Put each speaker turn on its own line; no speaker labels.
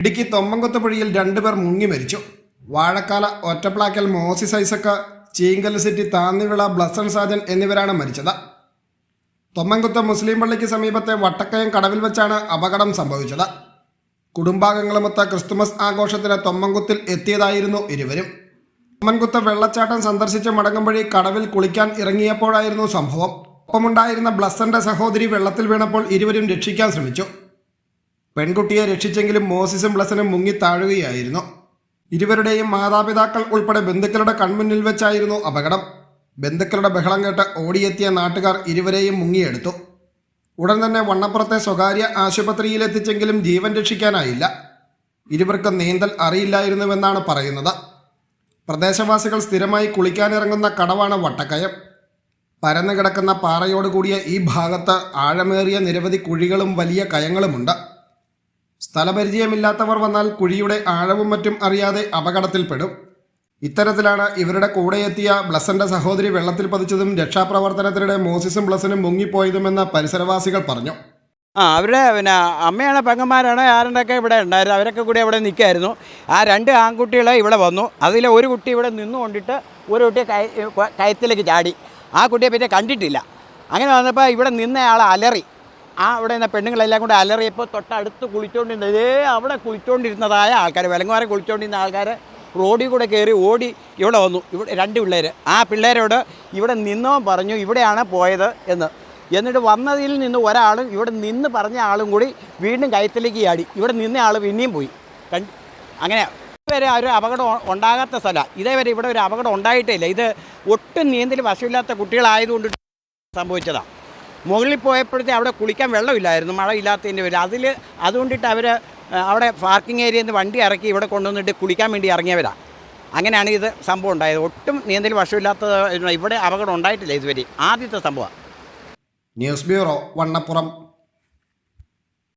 ഇടുക്കി പുഴയിൽ രണ്ടുപേർ മുങ്ങി മരിച്ചു. വാഴക്കാല ഒറ്റപ്ലാക്കൽ മോസിസ് സൈസക്ക ചീങ്കൽ സിറ്റി താന്നിവിള ബ്ലസൺ സാജൻ എന്നിവരാണ് മരിച്ചത്. തൊമ്മൻകുത്ത് മുസ്ലിം പള്ളിക്ക് സമീപത്തെ വട്ടക്കയം കടവിൽ വെച്ചാണ് അപകടം സംഭവിച്ചത്. കുടുംബാംഗങ്ങളുമൊത്ത ക്രിസ്തുമസ് ആഘോഷത്തിന് തൊമ്മൻകുത്തിൽ എത്തിയതായിരുന്നു ഇരുവരും. തൊമ്മൻകുത്ത് വെള്ളച്ചാട്ടം സന്ദർശിച്ച് മടങ്ങും കടവിൽ കുളിക്കാൻ ഇറങ്ങിയപ്പോഴായിരുന്നു സംഭവം. ഒപ്പമുണ്ടായിരുന്ന ബ്ലസന്റെ സഹോദരി വെള്ളത്തിൽ വീണപ്പോൾ ഇരുവരും രക്ഷിക്കാൻ ശ്രമിച്ചു. പെൺകുട്ടിയെ രക്ഷിച്ചെങ്കിലും മോസിസും ബ്ലസനും മുങ്ങി താഴുകയായിരുന്നു. ഇരുവരുടെയും മാതാപിതാക്കൾ ഉൾപ്പെടെ ബന്ധുക്കളുടെ കൺമുന്നിൽ വെച്ചായിരുന്നു അപകടം. ബന്ധുക്കളുടെ ബഹളം കേട്ട് ഓടിയെത്തിയ നാട്ടുകാർ ഇരുവരെയും മുങ്ങിയെടുത്തു. ഉടൻ തന്നെ വണ്ണപ്പുറത്തെ സ്വകാര്യ ആശുപത്രിയിലെത്തിച്ചെങ്കിലും ജീവൻ രക്ഷിക്കാനായില്ല. ഇരുവർക്കും നീന്തൽ അറിയില്ലായിരുന്നുവെന്നാണ് പറയുന്നത്. പ്രദേശവാസികൾ സ്ഥിരമായി കുളിക്കാനിറങ്ങുന്ന കടവാണ് വട്ടക്കയം. പരന്നു കിടക്കുന്ന പാറയോട് കൂടിയ ഈ ഭാഗത്ത് ആഴമേറിയ നിരവധി കുഴികളും വലിയ കയങ്ങളുമുണ്ട്. സ്ഥലപരിചയമില്ലാത്തവർ വന്നാൽ കുഴിയുടെ ആഴവും മറ്റും അറിയാതെ അപകടത്തിൽപ്പെടും. ഇത്തരത്തിലാണ് ഇവരുടെ കൂടെ എത്തിയ ബ്ലസന്റെ സഹോദരി വെള്ളത്തിൽ പതിച്ചതും രക്ഷാപ്രവർത്തനത്തിനിടെ മോസിസും ബ്ലസനും മുങ്ങിപ്പോയതുമെന്ന് പരിസരവാസികൾ പറഞ്ഞു.
ആ അവരുടെ പിന്നെ അമ്മയാണ് പെങ്ങന്മാരാണ് ആരുടെയൊക്കെ ഇവിടെ ഉണ്ടായിരുന്നു അവരൊക്കെ കൂടി അവിടെ നിൽക്കായിരുന്നു. ആ രണ്ട് ആൺകുട്ടികൾ ഇവിടെ വന്നു. അതിൽ ഒരു കുട്ടി ഇവിടെ നിന്നുകൊണ്ടിട്ട് ഒരു കുട്ടിയെ കയ കയത്തിലേക്ക് ചാടി. ആ കുട്ടിയെ പിന്നെ കണ്ടിട്ടില്ല. അങ്ങനെ വന്നപ്പോൾ ഇവിടെ നിന്നയാൾ അലറി. ആ അവിടെ നിന്ന് പെണ്ണുങ്ങളെല്ലാം കൂടെ അലറിയപ്പോൾ തൊട്ടടുത്ത് കുളിച്ചുകൊണ്ടിരുന്ന ഇതേ അവിടെ കുളിച്ചുകൊണ്ടിരുന്നതായ ആൾക്കാർ വിലങ്ങുവാരെ കുളിച്ചുകൊണ്ടിരുന്ന ആൾക്കാർ റോഡിൽ കൂടെ കയറി ഓടി ഇവിടെ വന്നു. ഇവിടെ രണ്ട് പിള്ളേർ ആ പിള്ളേരോട് ഇവിടെ നിന്നോ പറഞ്ഞു ഇവിടെയാണ് പോയത് എന്ന്. എന്നിട്ട് വന്നതിൽ നിന്ന് ഒരാളും ഇവിടെ നിന്ന് പറഞ്ഞ ആളും കൂടി വീണ്ടും കയത്തിലേക്ക് ചാടി. ഇവിടെ നിന്ന ആൾ പിന്നെയും പോയി. കണ്ട് അങ്ങനെ ഇതുവരെ ഒരു അപകടം ഉണ്ടാകാത്ത സ്ഥലമാണ് ഇതേവരെ ഇവിടെ ഒരു അപകടം ഉണ്ടായിട്ടില്ല ഇത് ഒട്ടും നീന്തൽ വശമില്ലാത്ത കുട്ടികളായതുകൊണ്ട് സംഭവിച്ചതാണ് മുകളിൽ പോയപ്പോഴത്തെ അവിടെ കുളിക്കാൻ വെള്ളമില്ലായിരുന്നു മഴ ഇല്ലാത്തതിന്റെ പേര് അതിൽ അതുകൊണ്ടിട്ട് അവർ അവിടെ പാർക്കിംഗ് ഏരിയയിൽ നിന്ന് വണ്ടി ഇറക്കി ഇവിടെ കൊണ്ടുവന്നിട്ട് കുളിക്കാൻ വേണ്ടി ഇറങ്ങിയവരാണ് അങ്ങനെയാണ് ഇത് സംഭവം ഉണ്ടായത്. ഒട്ടും നീന്തൽ വശമില്ലാത്ത ഇവിടെ അപകടം ഉണ്ടായിട്ടില്ല ഇതുവരെ. ആദ്യത്തെ സംഭവം.
News bureau Vannappuram.